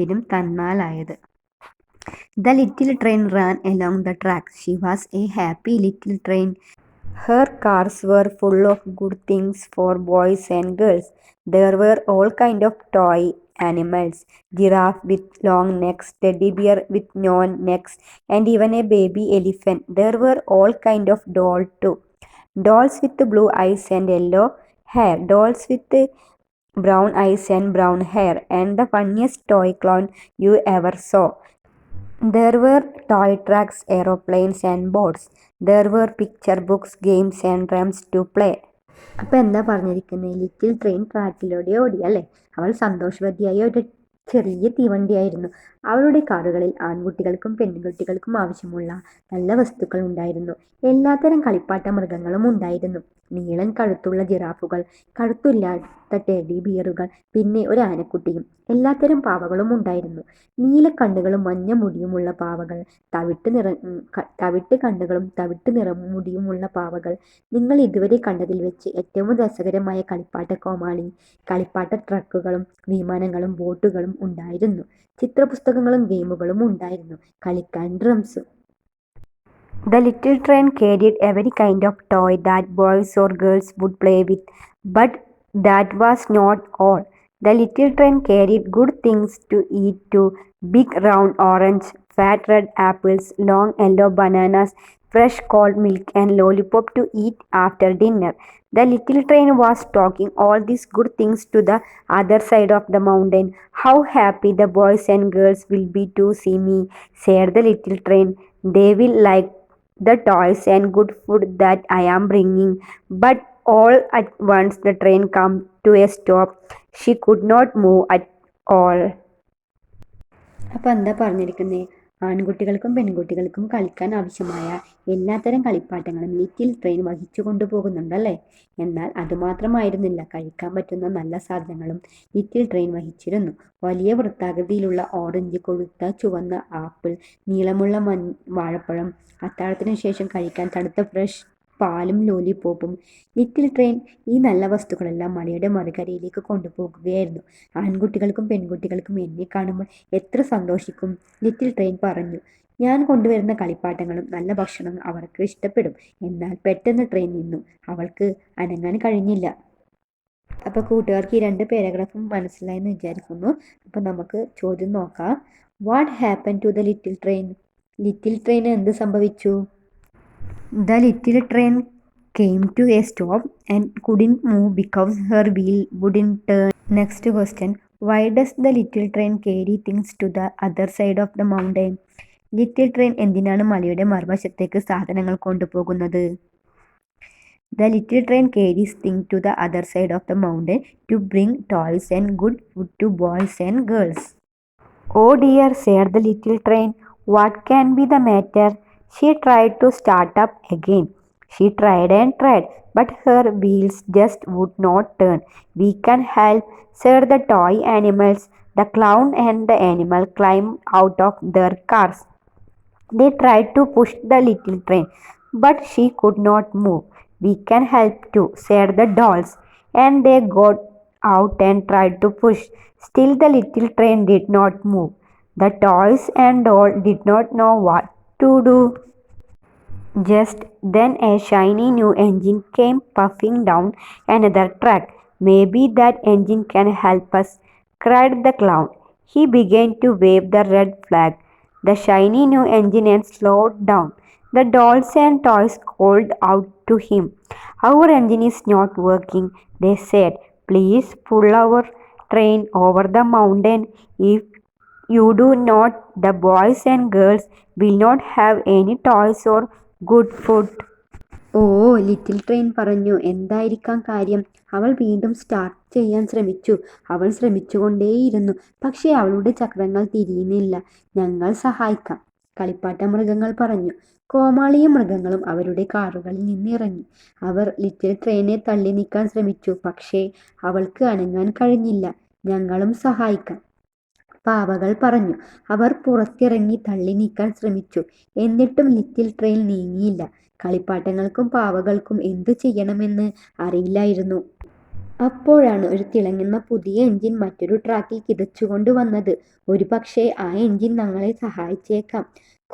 സാഹചര്യം തന്നാലായത് the little train ran along the track she was a happy little train her cars were full of good things for boys and girls there were all kind of toy animals giraffe with long necks teddy bear with none necks and even a baby elephant there were all kind of dolls to dolls with blue eyes and yellow hair dolls with brown eyes and brown hair, and the funniest toy clown you ever saw. There were toy trucks, aeroplanes, and boats. There were picture books, games, and drums to play. അപ്പം എന്താ പറഞ്ഞിരിക്കുന്നത് little train ട്രാക്കിലൂടെ ഓടി അല്ലേ അവൾ സന്തോഷവതിയായ ഒരു ചെറിയ തീവണ്ടിയായിരുന്നു അവരുടെ കാറുകളിൽ ആൺകുട്ടികൾക്കും പെൺകുട്ടികൾക്കും ആവശ്യമുള്ള നല്ല വസ്തുക്കൾ ഉണ്ടായിരുന്നു എല്ലാത്തരം കളിപ്പാട്ട മൃഗങ്ങളും ഉണ്ടായിരുന്നു നീളൻ കഴുത്തുള്ള ജിറാഫുകൾ കഴുത്തില്ലാത്ത ടെഡി ബിയറുകൾ പിന്നെ ഒരു ആനക്കുട്ടിയും എല്ലാത്തരം പാവകളും ഉണ്ടായിരുന്നു കണ്ണുകളും മഞ്ഞ മുടിയുമുള്ള പാവകൾ തവിട്ട് നിറ തവിട്ട് കണ്ണുകളും തവിട്ട് നിറ മുടിയുമുള്ള പാവകൾ നിങ്ങൾ ഇതുവരെ കണ്ടതിൽ വെച്ച് ഏറ്റവും രസകരമായ കളിപ്പാട്ട കോമാളി കളിപ്പാട്ട ട്രക്കുകളും വിമാനങ്ങളും ബോട്ടുകളും ഉണ്ടായിരുന്നു ചിത്രപുസ്തകം പുസ്തകങ്ങളും ഗെയിമുകളും ഉണ്ടായിരുന്നു കളിക്കാൻ ഡ്രംസും the little train carried every kind of toy that boys or girls would play with but that was not all the little train carried good things to eat to big round orange fat red apples long yellow bananas fresh cold milk and lollipop to eat after dinner the little train was talking all these good things to the other side of the mountain. How happy the boys and girls will be to see me said the little train They will like the toys and good food that I am bringing but all at once the train come to a stop She could not move at all അപ്പം എന്താ പറഞ്ഞിരിക്കുന്നത് ആൺകുട്ടികൾക്കും പെൺകുട്ടികൾക്കും കളിക്കാൻ ആവശ്യമായ എല്ലാത്തരം കളിപ്പാട്ടങ്ങളും little train വഹിച്ചു കൊണ്ടുപോകുന്നുണ്ടല്ലേ എന്നാൽ അതുമാത്രമായിരുന്നില്ല കഴിക്കാൻ പറ്റുന്ന നല്ല സാധനങ്ങളും ലിറ്റിൽ ട്രെയിൻ വഹിച്ചിരുന്നു വലിയ വൃത്താകൃതിയിലുള്ള ഓറഞ്ച് കൊഴുത്ത ചുവന്ന ആപ്പിൾ നീളമുള്ള മൻ വാഴപ്പഴം അത്താഴത്തിനു ശേഷം കഴിക്കാൻ തണുത്ത ഫ്രഷ് പാലും ലോലിപ്പോപ്പും ലിറ്റിൽ ട്രെയിൻ ഈ നല്ല വസ്തുക്കളെല്ലാം മലയുടെ മറികരയിലേക്ക് കൊണ്ടുപോകുകയായിരുന്നു ആൺകുട്ടികൾക്കും പെൺകുട്ടികൾക്കും എന്നെ കാണുമ്പോൾ എത്ര സന്തോഷിക്കും ലിറ്റിൽ ട്രെയിൻ പറഞ്ഞു ഞാൻ കൊണ്ടുവരുന്ന കളിപ്പാട്ടങ്ങളും നല്ല ഭക്ഷണവും അവർക്ക് ഇഷ്ടപ്പെടും എന്നാൽ പെട്ടെന്ന് ട്രെയിൻ നിന്നു അവൾക്ക് അനങ്ങാൻ കഴിഞ്ഞില്ല അപ്പോൾ കൂട്ടുകാർക്ക് ഈ രണ്ട് പാരഗ്രാഫും മനസ്സിലായി എന്ന് വിചാരിക്കുന്നു അപ്പോൾ നമുക്ക് ചോദ്യം നോക്കാം what happen to the little train little train എന്ത് സംഭവിച്ചു the little train came to a stop and couldn't move because her wheel wouldn't turn next question why does the little train carry things to the other side of the mountain little train എന്തിനാണ് മലയുടെ മറുവശത്തേക്ക് സാധനങ്ങൾ കൊണ്ടുപോകുന്നത് the little train carries thing to the other side of the mountain to bring toys and good food to boys and girls oh dear said the little train what can be the matter she try to start up again she tried and tried but her wheels just would not turn we can help said the toy animals the clown and the animal climb out of their cars They tried to push the little train, but she could not move. We can help too, said the dolls, and they got out and tried to push. Still, the little train did not move. The toys and doll did not know what to do. Just then, a shiny new engine came puffing down another track. Maybe that engine can help us, cried the clown. He began to wave the red flag. The shiny new engine had slowed down. The dolls and toys called out to him. Our engine is not working, they said. Please pull our train over the mountain. If you do not, the boys and girls will not have any toys or good food. Oh, little train പറഞ്ഞു എന്തായിരിക്കാം കാര്യം അവൾ വീണ്ടും start. ചെയ്യാൻ ശ്രമിച്ചു അവൾ ശ്രമിച്ചുകൊണ്ടേയിരുന്നു പക്ഷേ അവളുടെ ചക്രങ്ങൾ തിരിയുന്നില്ല ഞങ്ങൾ സഹായിക്കാം കളിപ്പാട്ട മൃഗങ്ങൾ പറഞ്ഞു കോമാളിയ മൃഗങ്ങളും അവരുടെ കാറുകളിൽ നിന്നിറങ്ങി അവർ ലിറ്റിൽ ട്രെയിനെ തള്ളി നീക്കാൻ ശ്രമിച്ചു പക്ഷേ അവൾക്ക് അനങ്ങാൻ കഴിഞ്ഞില്ല ഞങ്ങളും സഹായിക്കാം പാവകൾ പറഞ്ഞു അവർ പുറത്തിറങ്ങി തള്ളി നീക്കാൻ ശ്രമിച്ചു എന്നിട്ടും ലിറ്റിൽ ട്രെയിൻ നീങ്ങിയില്ല കളിപ്പാട്ടങ്ങൾക്കും പാവകൾക്കും എന്തു ചെയ്യണമെന്ന് അറിയില്ലായിരുന്നു അപ്പോഴാണ് ഒരു തിളങ്ങുന്ന പുതിയ എഞ്ചിൻ മറ്റൊരു ട്രാക്കിൽ കിതച്ചുകൊണ്ട് വന്നത് ഒരു പക്ഷേ ആ എഞ്ചിൻ ഞങ്ങളെ സഹായിച്ചേക്കാം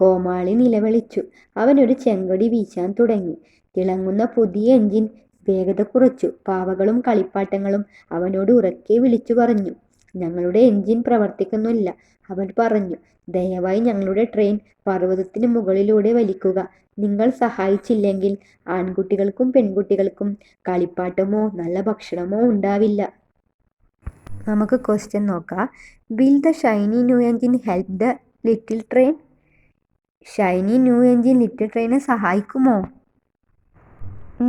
കോമാളി നിലവിളിച്ചു അവൻ ഒരു ചെങ്കൊടി വീശാൻ തുടങ്ങി തിളങ്ങുന്ന പുതിയ എഞ്ചിൻ വേഗത കുറച്ചു പാവകളും കളിപ്പാട്ടങ്ങളും അവനോട് ഉറക്കെ വിളിച്ചു പറഞ്ഞു ഞങ്ങളുടെ എഞ്ചിൻ പ്രവർത്തിക്കുന്നില്ല അവൻ പറഞ്ഞു ദയവായി ഞങ്ങളുടെ ട്രെയിൻ പർവ്വതത്തിന് മുകളിലൂടെ വലിക്കുക നിങ്ങൾ സഹായിച്ചില്ലെങ്കിൽ ആൺകുട്ടികൾക്കും പെൺകുട്ടികൾക്കും കളിപ്പാട്ടമോ നല്ല ഭക്ഷണമോ ഉണ്ടാവില്ല നമുക്ക് ക്വസ്റ്റ്യൻ നോക്കാം will the shiny new engine help the little train shiny new engine little ട്രെയിനെ സഹായിക്കുമോ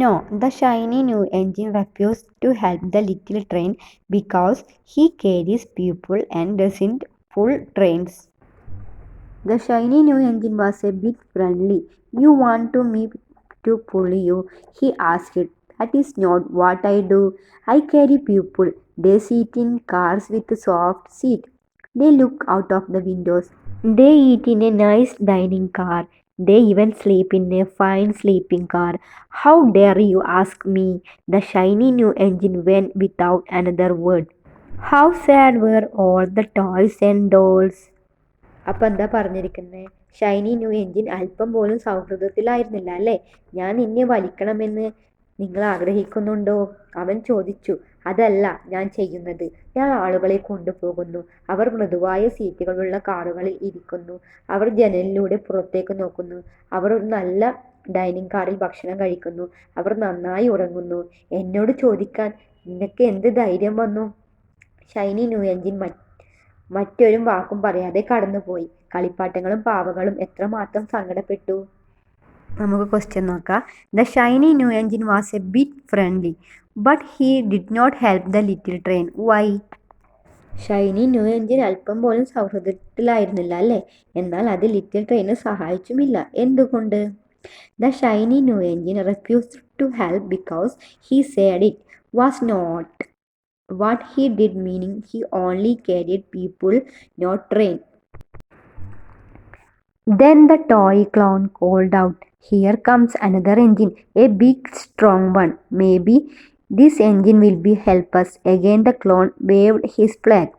no the shiny new engine refuse to help the little train because he carries people and doesn't full trains. The shiny new engine was a bit friendly. You want to me to pull you? He asked. That is not what I do. I carry people. They sit in cars with soft seat. They look out of the windows. They eat in a nice dining car. They even sleep in a fine sleeping car. How dare you ask me? The shiny new engine went without another word. How sad were all the toys and dolls അപ്പം എന്താ പറഞ്ഞിരിക്കുന്നത് shiny new engine അല്പം പോലും സൗഹൃദത്തിലായിരുന്നില്ല അല്ലേ ഞാൻ നിന്നെ വലിക്കണമെന്ന് നിങ്ങൾ ആഗ്രഹിക്കുന്നുണ്ടോ അവൻ ചോദിച്ചു അതല്ല ഞാൻ ചെയ്യുന്നത് ഞാൻ ആളുകളെ കൊണ്ടുപോകുന്നു അവർ മൃദുവായ സീറ്റുകളുള്ള കാറുകളിൽ ഇരിക്കുന്നു അവർ ജനലിലൂടെ പുറത്തേക്ക് നോക്കുന്നു അവർ നല്ല ഡൈനിങ് കാറിൽ ഭക്ഷണം കഴിക്കുന്നു അവർ നന്നായി ഉറങ്ങുന്നു എന്നോട് ചോദിക്കാൻ നിനക്ക് എന്ത് ധൈര്യം വന്നു ഷൈനി ന്യൂയഞ്ചിൻ മറ്റൊരു വാക്കും പറയാതെ കടന്നുപോയി കളിപ്പാട്ടങ്ങളും പാവകളും എത്രമാത്രം സങ്കടപ്പെട്ടു നമുക്ക് ക്വസ്റ്റ്യൻ നോക്കാം the shiny new engine was a bit friendly but he did not help the little train why shiny new engine അല്പം പോലും സൗഹൃദത്തിലായിരുന്നില്ല അല്ലേ എന്നാൽ അത് ലിറ്റിൽ ട്രെയിന് സഹായിച്ചുമില്ല എന്തുകൊണ്ട് the shiny new engine refuse to help because he said it was not what he did meaning he only carried people not train then the toy clown called out here comes another engine a big strong one maybe this engine will be help us again the clown waved his flag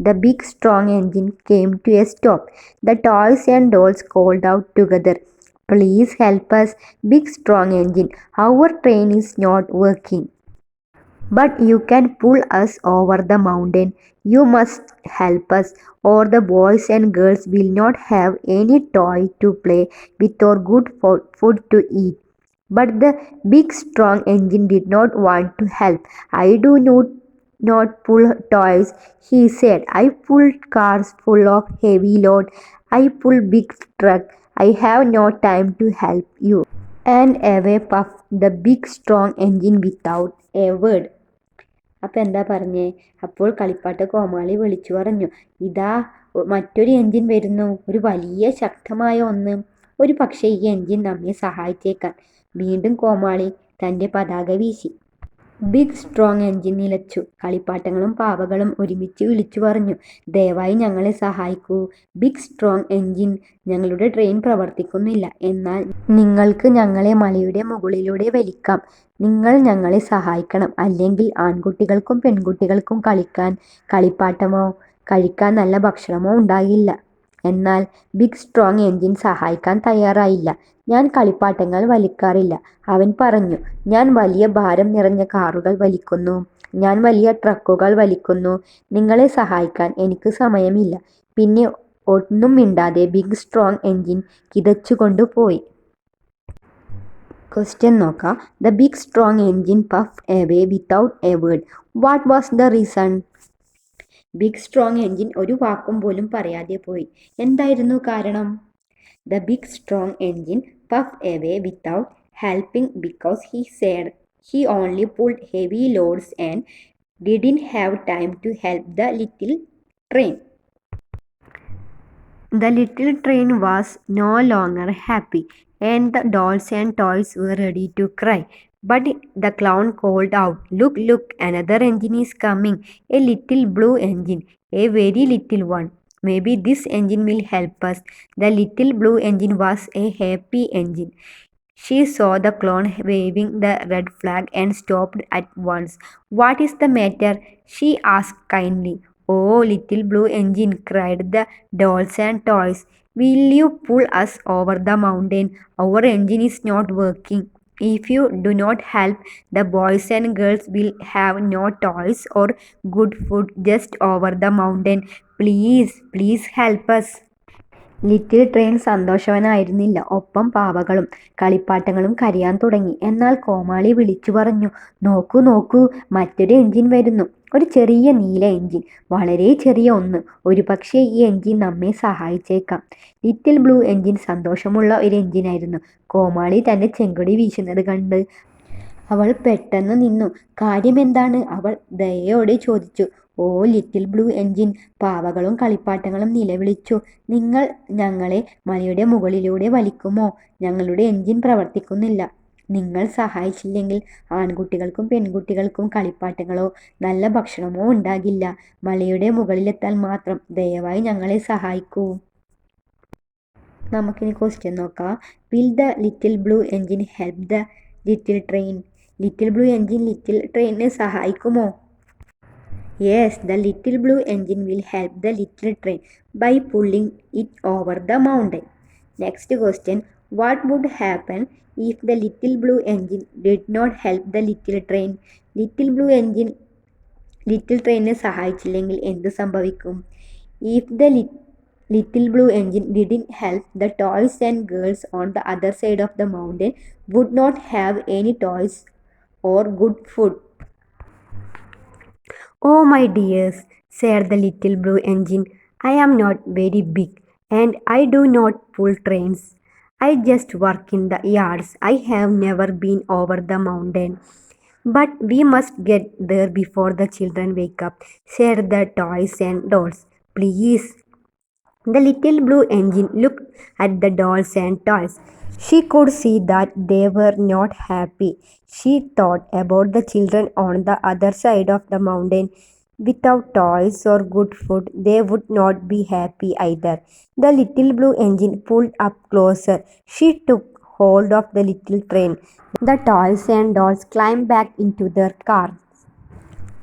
the big strong engine came to a stop the toys and dolls called out together please help us big strong engine our train is not working but you can pull us over the mountain. You must help us, or the boys and girls will not have any toy to play with or good food to eat. But the big strong engine did not want to help. I do not, not pull toys, he said. I pull cars full of heavy load. I pull big truck. I have no time to help you. And away puffed the big strong engine without a word. അപ്പോൾ എന്താ പറഞ്ഞേ അപ്പോൾ കളിപ്പാട്ട കോമാളി വിളിച്ചു പറഞ്ഞു ഇതാ മറ്റൊരു engine വരുന്നു ഒരു വലിയ ശക്തമായ ഒന്ന് ഒരു പക്ഷേ ഈ എൻജിൻ നമ്മെ സഹായിച്ചേക്കാൻ വീണ്ടും കോമാളി തൻ്റെ പതാക വീശി ബിഗ് സ്ട്രോങ് എഞ്ചിൻ നിലച്ചു കളിപ്പാട്ടങ്ങളും പാവകളും ഒരുമിച്ച് വിളിച്ചു പറഞ്ഞു ദയവായി ഞങ്ങളെ സഹായിക്കൂ ബിഗ് സ്ട്രോങ് എഞ്ചിൻ ഞങ്ങളുടെ ട്രെയിൻ പ്രവർത്തിക്കുന്നില്ല എന്നാൽ നിങ്ങൾക്ക് ഞങ്ങളെ മലയുടെ മുകളിലൂടെ വലിക്കാം നിങ്ങൾ ഞങ്ങളെ സഹായിക്കണം അല്ലെങ്കിൽ ആൺകുട്ടികൾക്കും പെൺകുട്ടികൾക്കും കളിക്കാൻ കളിപ്പാട്ടമോ കഴിക്കാൻ നല്ല ഭക്ഷണമോ ഉണ്ടാകില്ല എന്നാൽ ബിഗ് സ്ട്രോങ് എഞ്ചിൻ സഹായിക്കാൻ തയ്യാറായില്ല ഞാൻ കളിപ്പാട്ടങ്ങൾ വലിക്കാറില്ല അവൻ പറഞ്ഞു ഞാൻ വലിയ ഭാരം നിറഞ്ഞ കാറുകൾ വലിക്കുന്നു ഞാൻ വലിയ ട്രക്കുകൾ വലിക്കുന്നു നിങ്ങളെ സഹായിക്കാൻ എനിക്ക് സമയമില്ല പിന്നെ ഒന്നും മിണ്ടാതെ ബിഗ് സ്ട്രോങ് എഞ്ചിൻ കിതച്ചുകൊണ്ടു പോയി ക്വസ്റ്റ്യൻ നോക്കാം the big strong engine puff away without a word what was the reason big strong engine ഒരു വാക്കും പോലും പറയാതെ പോയി എന്തായിരുന്നു കാരണം the big strong engine puff away without helping because he said he only pulled heavy loads and didn't have time to help the little train the little train was no longer happy and the dolls and toys were ready to cry But the clown called out, Look, look, another engine is coming, a little blue engine, a very little one. Maybe this engine will help us. The little blue engine was a happy engine. She saw the clown waving the red flag and stopped at once. What is the matter? she asked kindly. Oh, little blue engine, cried the dolls and toys. Will you pull us over the mountain? Our engine is not working. If you do not help, the boys and girls will have no toys or good food just over the mountain. Please, please help us. Little train സന്തോഷവനായിരുന്നില്ല ഒപ്പം പാവകളും കളിപ്പാട്ടങ്ങളും കരയാൻ തുടങ്ങി എന്നാൽ കോമാളി വിളിച്ചു പറഞ്ഞു നോക്കൂ നോക്കൂ മറ്റൊരു എഞ്ചിൻ വരുന്നു ഒരു ചെറിയ നീല എഞ്ചിൻ വളരെ ചെറിയ ഒന്ന് ഒരു പക്ഷേ ഈ എഞ്ചിൻ നമ്മെ സഹായിച്ചേക്കാം ലിറ്റിൽ ബ്ലൂ എഞ്ചിൻ സന്തോഷമുള്ള ഒരു എഞ്ചിനായിരുന്നു കോമാളി തൻ്റെ ചെങ്കൊടി വീശുന്നത് കണ്ട് അവൾ പെട്ടെന്ന് നിന്നു കാര്യമെന്താണ് അവൾ ദയയോടെ ചോദിച്ചു ഓ ലിറ്റിൽ ബ്ലൂ എൻജിൻ പാവകളും കളിപ്പാട്ടങ്ങളും നിലവിളിച്ചു നിങ്ങൾ ഞങ്ങളെ മലയുടെ മുകളിലൂടെ വലിക്കുമോ ഞങ്ങളുടെ എൻജിൻ പ്രവർത്തിക്കുന്നില്ല നിങ്ങൾ സഹായിച്ചില്ലെങ്കിൽ ആൺകുട്ടികൾക്കും പെൺകുട്ടികൾക്കും കളിപ്പാട്ടങ്ങളോ നല്ല ഭക്ഷണമോ ഉണ്ടാകില്ല മലയുടെ മുകളിലെത്താൻ മാത്രം ദയവായി ഞങ്ങളെ സഹായിക്കൂ നമുക്കിനി ക്വസ്റ്റ്യൻ നോക്കാം will the little blue engine help the little train little blue engine little ട്രെയിനിനെ സഹായിക്കുമോ yes the little blue engine will help the little train by pulling it over the mountain next question what would happen if the little blue engine did not help the little train little blue engine little ട്രെയിനിനെ സഹായിച്ചില്ലെങ്കിൽ എന്ത് സംഭവിക്കും if the little blue engine didn't help the toys and girls on the other side of the mountain would not have any toys or good food Oh, my dears, said the little blue engine, I am not very big and I do not pull trains. I just work in the yards. I have never been over the mountain. But we must get there before the children wake up, said the toys and dolls. Please, The little blue engine looked at the dolls and toys. She could see that they were not happy. She thought about the children on the other side of the mountain. Without toys or good food, they would not be happy either. The little blue engine pulled up closer. She took hold of the little train. The toys and dolls climbed back into their cars.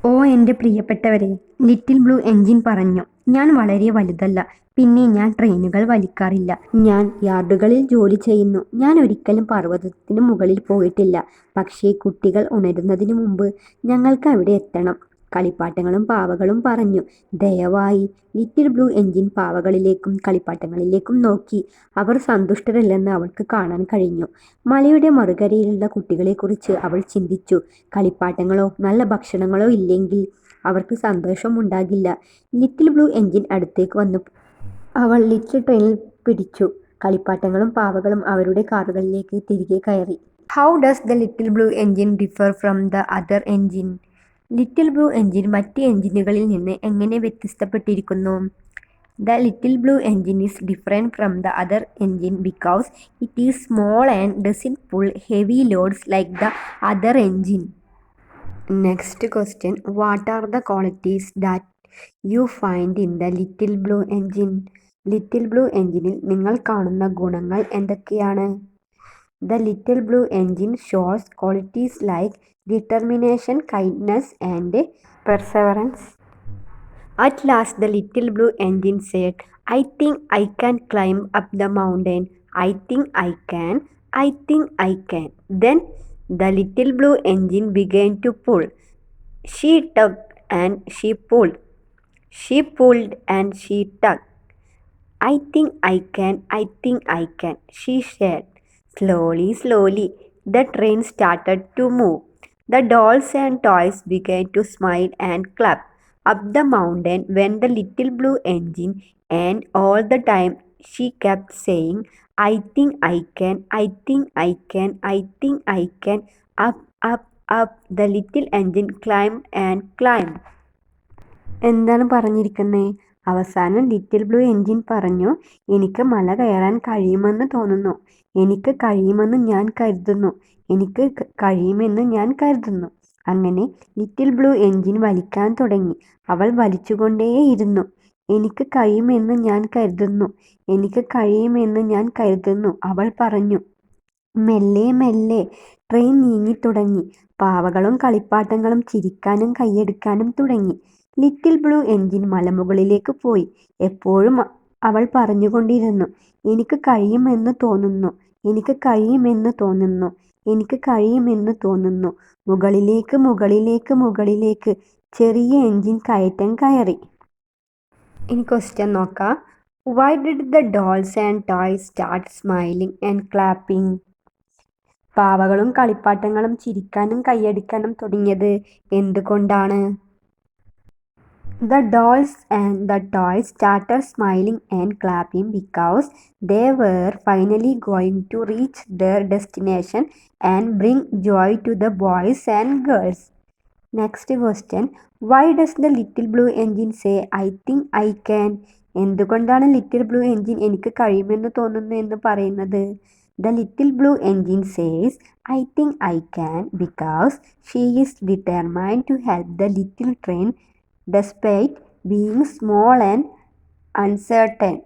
ഓ എൻ്റെ പ്രിയപ്പെട്ടവരെ little blue engine പറഞ്ഞു ഞാൻ വളരെ വലുതല്ല പിന്നെ ഞാൻ ട്രെയിനുകൾ വലിക്കാറില്ല ഞാൻ യാർഡുകളിൽ ജോലി ചെയ്യുന്നു ഞാൻ ഒരിക്കലും പർവ്വതത്തിന് മുകളിൽ പോയിട്ടില്ല പക്ഷേ കുട്ടികൾ ഉണരുന്നതിന് മുമ്പ് ഞങ്ങൾക്ക് അവിടെ എത്തണം കളിപ്പാട്ടങ്ങളും പാവകളും പറഞ്ഞു ദയവായി ലിറ്റിൽ ബ്ലൂ എഞ്ചിൻ പാവകളിലേക്കും കളിപ്പാട്ടങ്ങളിലേക്കും നോക്കി അവർ സന്തുഷ്ടരല്ലെന്ന് അവൾക്ക് കാണാൻ കഴിഞ്ഞു മലയുടെ മറുകരയിലുള്ള കുട്ടികളെക്കുറിച്ച് അവൾ ചിന്തിച്ചു കളിപ്പാട്ടങ്ങളോ നല്ല ഭക്ഷണങ്ങളോ ഇല്ലെങ്കിൽ അവർക്ക് സന്തോഷമുണ്ടാകില്ല ലിറ്റിൽ ബ്ലൂ എഞ്ചിൻ അടുത്തേക്ക് വന്നു അവൾ ലിറ്റിൽ ട്രെയിനിൽ പിടിച്ചു കളിപ്പാട്ടങ്ങളും പാവകളും അവരുടെ കാറുകളിലേക്ക് തിരികെ കയറി how does the little blue engine differ from the other engine little blue engine മറ്റ് എൻജിനുകളിൽ നിന്ന് എങ്ങനെ വ്യത്യസ്തപ്പെട്ടിരിക്കുന്നു the little blue engine is different from the other engine because it is small and doesn't pull heavy loads like the other engine next question what are the qualities that you find in the little blue engine little blue എഞ്ചിനിൽ നിങ്ങൾ കാണുന്ന ഗുണങ്ങൾ എന്തൊക്കെയാണ് the little blue engine shows qualities like determination kindness and perseverance at last the little blue engine said I think I can climb up the mountain I think I can I think I can then the little blue engine begin to pull she tug and she pulled she pulled and she tug I think I can, she said. Slowly, the train started to move. The dolls and toys began to smile and clap. Up the mountain went the little blue engine, and all the time she kept saying, I think I can. Up, the little engine climbed and climbed. എന്താണ് പറഞ്ഞിരിക്കുന്നത്? അവസാനം little blue engine പറഞ്ഞു എനിക്ക് മല കയറാൻ കഴിയുമെന്ന് തോന്നുന്നു എനിക്ക് കഴിയുമെന്ന് ഞാൻ കരുതുന്നു എനിക്ക് കഴിയുമെന്ന് ഞാൻ കരുതുന്നു അങ്ങനെ ലിറ്റിൽ ബ്ലൂ എൻജിൻ വലിക്കാൻ തുടങ്ങി അവൾ വലിച്ചുകൊണ്ടേയിരുന്നു എനിക്ക് കഴിയുമെന്ന് ഞാൻ കരുതുന്നു എനിക്ക് കഴിയുമെന്ന് ഞാൻ കരുതുന്നു അവൾ പറഞ്ഞു മെല്ലെ മെല്ലെ ട്രെയിൻ നീങ്ങി തുടങ്ങി പാവകളും കളിപ്പാട്ടങ്ങളും ചിരിക്കാനും കൈയെടുക്കാനും തുടങ്ങി ലിറ്റിൽ ബ്ലൂ എൻജിൻ മലമുകളിലേക്ക് പോയി എപ്പോഴും അവൾ പറഞ്ഞുകൊണ്ടിരുന്നു എനിക്ക് കഴിയുമെന്ന് തോന്നുന്നു എനിക്ക് കഴിയുമെന്ന് തോന്നുന്നു എനിക്ക് കഴിയുമെന്ന് തോന്നുന്നു മുകളിലേക്ക് മുകളിലേക്ക് മുകളിലേക്ക് ചെറിയ എൻജിൻ കയറ്റം കയറി ഇനി ക്വസ്റ്റ്യൻ നോക്കാം why did the dolls and toys start smiling and clapping പാവകളും കളിപ്പാട്ടങ്ങളും ചിരിക്കാനും കൈയടിക്കാനും തുടങ്ങിയത് എന്തുകൊണ്ടാണ് The dolls and the toys started smiling and clapping because they were finally going to reach their destination and bring joy to the boys and girls. Next question. Why does the little blue engine say I think I can? എന്തുകൊണ്ടാണ് little blue engine എനിക്ക് കഴിയുമെന്ന് തോന്നുന്നു എന്ന് പറയുന്നത്? The little blue engine says I think I can because she is determined to help the little train despite being small and uncertain.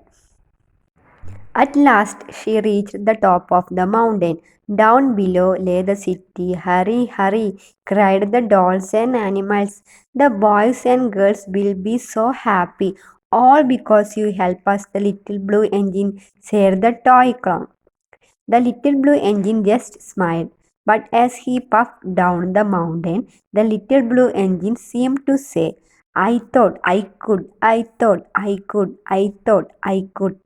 At last she reached the top of the mountain. Down below lay the city. Hurry, hurry, cried the dolls and animals. The boys and girls will be so happy. All because you help us, the little blue engine, said the toy clown. The little blue engine just smiled. But as he puffed down the mountain, the little blue engine seemed to say, I thought I could I thought I could I thought I could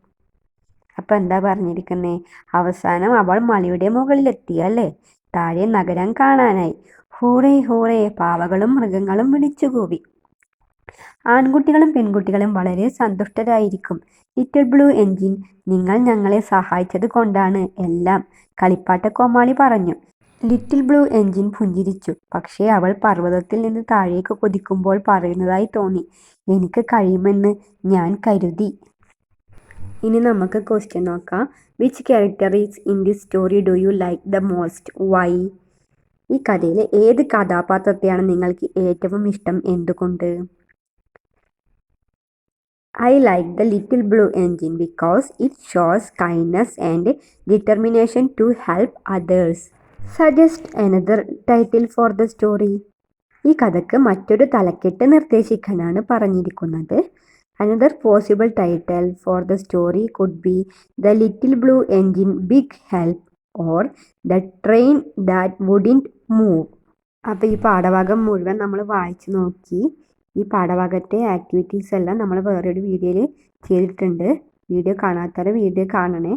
അപ്പം എന്താ പറഞ്ഞിരിക്കുന്നത് അവസാനം അവൾ മലയുടെ മുകളിലെത്തി അല്ലേ താഴെ നഗരം കാണാനായി ഹൂറേ ഹൂറേ പാവകളും മൃഗങ്ങളും വിളിച്ചുകൂവി ആൺകുട്ടികളും പെൺകുട്ടികളും വളരെ സന്തുഷ്ടരായിരിക്കും ലിറ്റിൽ ബ്ലൂ എൻജിൻ നിങ്ങൾ ഞങ്ങളെ സഹായിച്ചത് കൊണ്ടാണ് എല്ലാം കളിപ്പാട്ട കോമാളി പറഞ്ഞു ലിറ്റിൽ ബ്ലൂ എഞ്ചിൻ പുഞ്ചിരിച്ചു പക്ഷേ അവൾ പർവ്വതത്തിൽ നിന്ന് താഴേക്ക് കൊതിക്കുമ്പോൾ പറയുന്നതായി തോന്നി എനിക്ക് കഴിയുമെന്ന് ഞാൻ കരുതി ഇനി നമുക്ക് ക്വസ്റ്റ്യൻ നോക്കാം which character is in this story do you like the most why ഈ കഥയിലെ ഏത് കഥാപാത്രത്തെയാണ് നിങ്ങൾക്ക് ഏറ്റവും ഇഷ്ടം എന്തുകൊണ്ട് I like the little blue engine because it shows kindness and determination to help others suggest another title for the story ഈ കഥയ്ക്ക് മറ്റൊരു തലക്കെട്ട് നിർദ്ദേശിക്കാനാണ് പറഞ്ഞിരിക്കുന്നത് another possible title for the story could be the little blue engine big help or the train that wouldn't move അപ്പോൾ ഈ പാഠഭാഗം മുഴുവൻ നമ്മൾ വായിച്ചു നോക്കി ഈ പാഠഭാഗത്തെ ആക്ടിവിറ്റീസ് എല്ലാം നമ്മൾ വേറൊരു വീഡിയോയിൽ ചെയ്തിട്ടുണ്ട് വീഡിയോ കാണാത്തവരെ വീഡിയോ കാണണേ